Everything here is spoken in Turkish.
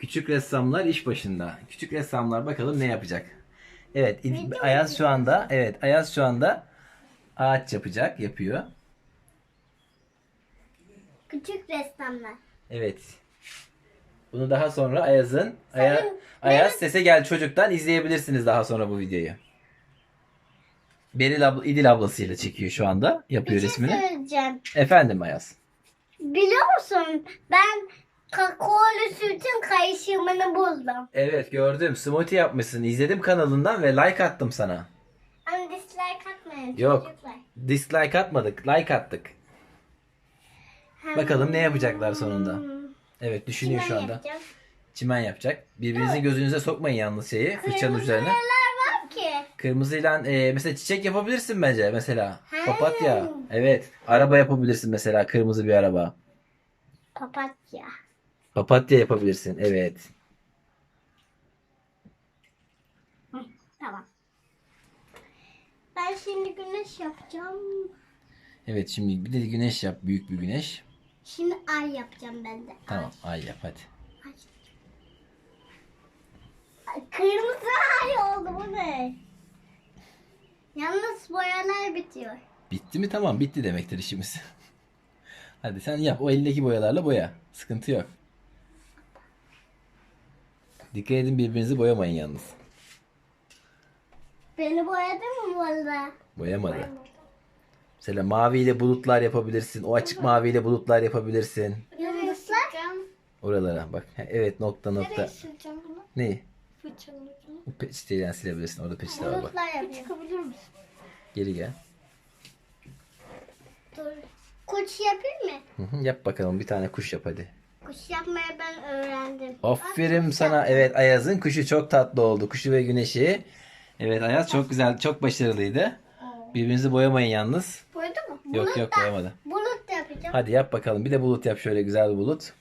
Küçük ressamlar iş başında. Küçük ressamlar bakalım ne yapacak. Evet, İd- Ayaz şu anda, evet, Ayaz şu anda ağaç yapacak, yapıyor. Küçük ressamlar. Evet. Bunu daha sonra Ayaz'ın Aya- Ayaz Sese Gel Çocuk'tan izleyebilirsiniz daha sonra bu videoyu. Beril abla, İdil ablasıyla çekiyor şu anda. Yapıyor Bir şey resmini. söyleyeceğim. Efendim Ayaz. Biliyor musun? Ben kakaolu sütün karışımını buldum. Evet gördüm. Smoothie yapmışsın. İzledim kanalından ve like attım sana. Ama dislike atmayın Yok. çocuklar. Dislike atmadık. Like attık. Hem- Bakalım ne yapacaklar sonunda. Evet düşünüyor şu Çimen anda. yapacağım. Çimen yapacak. Birbirinizin gözünüze sokmayın yalnız şeyi. Fırçanın Kırmızı üzerine. boyalar var ki. Kırmızıyla e, mesela çiçek yapabilirsin bence mesela. Ha. Papatya. Evet. Araba yapabilirsin mesela kırmızı bir araba. Papatya. Papatya yapabilirsin. Evet. Tamam. Ben şimdi güneş yapacağım. Evet şimdi bir de güneş yap. Büyük bir güneş. Şimdi ay yapacağım ben de. Tamam. Ay yap hadi. Ay. Ay, Kırmızı ay oldu bu ne? Yalnız boyalar bitiyor. Bitti mi? Tamam. Bitti demektir işimiz. hadi sen yap. O elindeki boyalarla boya. Sıkıntı yok. Dikkat edin birbirinizi boyamayın yalnız. Beni boyadın mı arada? Boyamadı. Mesela maviyle bulutlar yapabilirsin. O açık maviyle bulutlar yapabilirsin. Yıldızlar. Oralara bak. Evet nokta nokta. sileceğim bunu? Neyi? Fırçanın ucunu. Peçeteyle silebilirsin. Orada peçete var bak. Bulutlar yapacağım. Çıkabilir misin? Geri gel. Dur. Kuş yapayım mı? Hı hı, Yap bakalım bir tane kuş yap hadi. Kuş yapmayı ben öğrendim. Aferin sana. Evet Ayaz'ın kuşu çok tatlı oldu. Kuşu ve güneşi. Evet Ayaz çok güzel, çok başarılıydı. Birbirinizi boyamayın yalnız. Boyadı mı? Yok yok boyamadı. Bulut da yapacağım. Hadi yap bakalım. Bir de bulut yap şöyle güzel bir bulut.